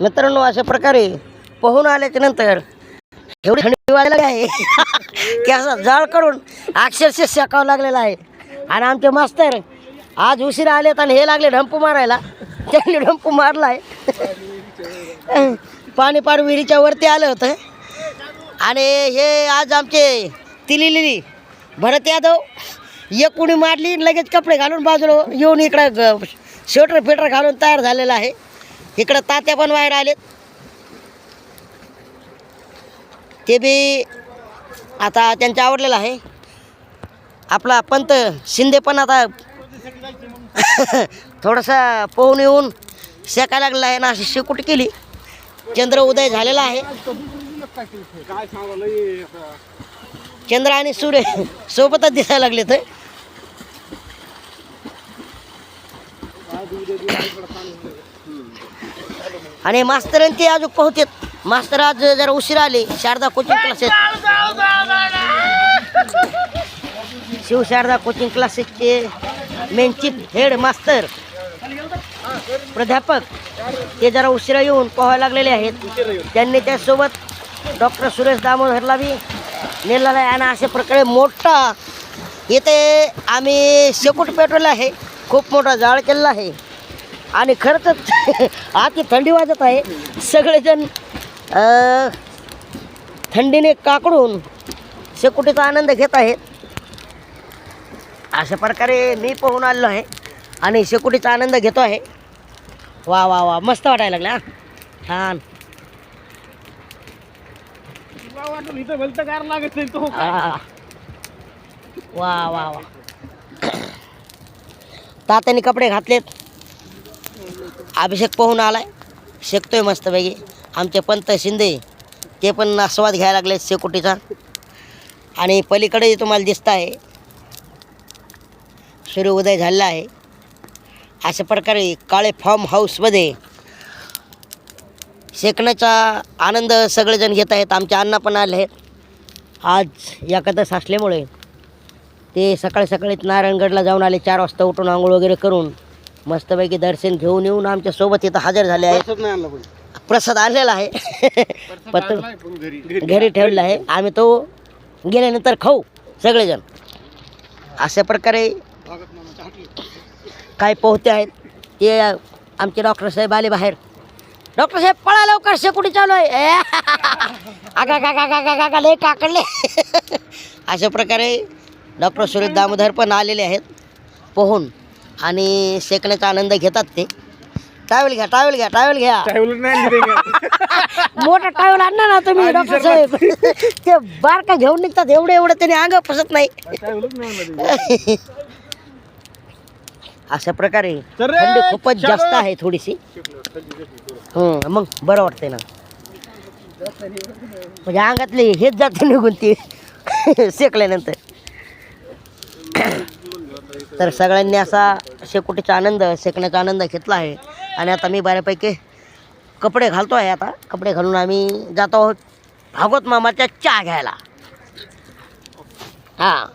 मित्रांनो अशा प्रकारे पोहून आल्याच्यानंतर एवढी थंडी वाजलेली आहे. की असं जाळ करून अक्षरशः शेकावं लागलेला आहे. आणि आमचे मास्तर आज उशिरा आलेत आणि हे लागले ढंपू मारायला. त्यांनी ढंपू मारला आहे. पाणी पार विहिरीच्या वरती आलं होतं. आणि हे आज आमचे तिलिली भरत यादव एक कुणी मारली लगेच कपडे घालून बाजूला येऊन इकडं ग- स्वेटर फेटर घालून तयार झालेला आहे. इकडं तात्या पण बाहेर आलेत. ते बी आता त्यांच्या आवडलेलं आहे. आपला पंत शिंदे पण आता थोडासा पोहून येऊन शेकायला लागला आहे ना अशी शेकुटी केली. चंद्र उदय झालेला आहे. चंद्र आणि सूर्य सोबतच दिसायला लागले तर आणि मास्तरांचे अजून पोहतेत मास्तर आज जरा उशीर आले Sharada coaching classes Shiv Sharada coaching क्लासेसचे मेन चीफ हेड मास्तर प्राध्यापक ते जरा उशिरा येऊन पोहायला लागलेले आहेत. त्यांनी त्यासोबत डॉक्टर सुरेश दामोदरला बी नेलेला आहे आणि अशा प्रकारे मोठा इथे आम्ही शेकूट पेटवला आहे. खूप मोठा जाळ केलेला आहे. आणि खरं तर आती थंडी वाजत आहे. सगळेजण थंडीने काकडून शेकुटीचा आनंद घेत आहेत. अशा प्रकारे मी पोहून आलेलो आहे आणि शेकुटीचा आनंद घेतो आहे. वा वा वा मस्त वाटायला लागला हा. छान. वा वा वा. तात्याने कपडे घातलेत. अभिषेक पोहून शेकतो शेकतोय मस्तपैकी. आमचे पंत शिंदे ते पण आस्वाद घ्यायला लागले शेकोटीचा. आणि पलीकडे तुम्हाला दिसत आहे सूर्योदय झालेला आहे. अशा प्रकारे काळे फार्म हाऊसमध्ये शेकण्याचा आनंद सगळेजण घेत आहेत. आमचे अण्णा पण आले आहेत. आज एकादश असल्यामुळे ते सकाळी सकाळी नारायणगडला जाऊन आले चार वाजता उठून आंघोळ वगैरे करून. मस्तपैकी दर्शन घेऊन येऊन आमच्यासोबत इथं हजर झाले आहेत. प्रसाद आणलेला आहे. पत्र घरी. ठेवलेला आहे. आम्ही तो गेल्यानंतर खाऊ सगळेजण. अशा प्रकारे काय पोहते आहेत. ते आमचे डॉक्टर साहेब आले बाहेर. डॉक्टर साहेब पळा लवकर. शेकुटी चालू आहे. आगा का का का का का लय काकडले. अशा प्रकारे डॉक्टर सुरेश दामोदर पण आलेले आहेत. पोहून. आणि शेकण्याचा आनंद घेतात ते. टावेल घ्या टावेल घ्या टावेल घ्या. मोठा टावेल आणला ना तुम्ही डॉक्टर साहेब. ते बारका घेऊन निघतात एवढं एवढं त्याने अंग फसत नाही. अशा प्रकारे थंडी खूपच जास्त आहे थोडीशी. हं, मग बरं वाटतंय ना. म्हणजे अंगातले हेच जाते निघून ते. शेकल्यानंतर. तर सगळ्यांनी असा शेकोटीचा आनंद शेकण्याचा आनंद घेतला आहे. आणि आता मी बऱ्यापैकी कपडे घालतो आहे आता. कपडे घालून आम्ही जातो आहोत भागवत मामाच्या चहा घ्यायला. हां.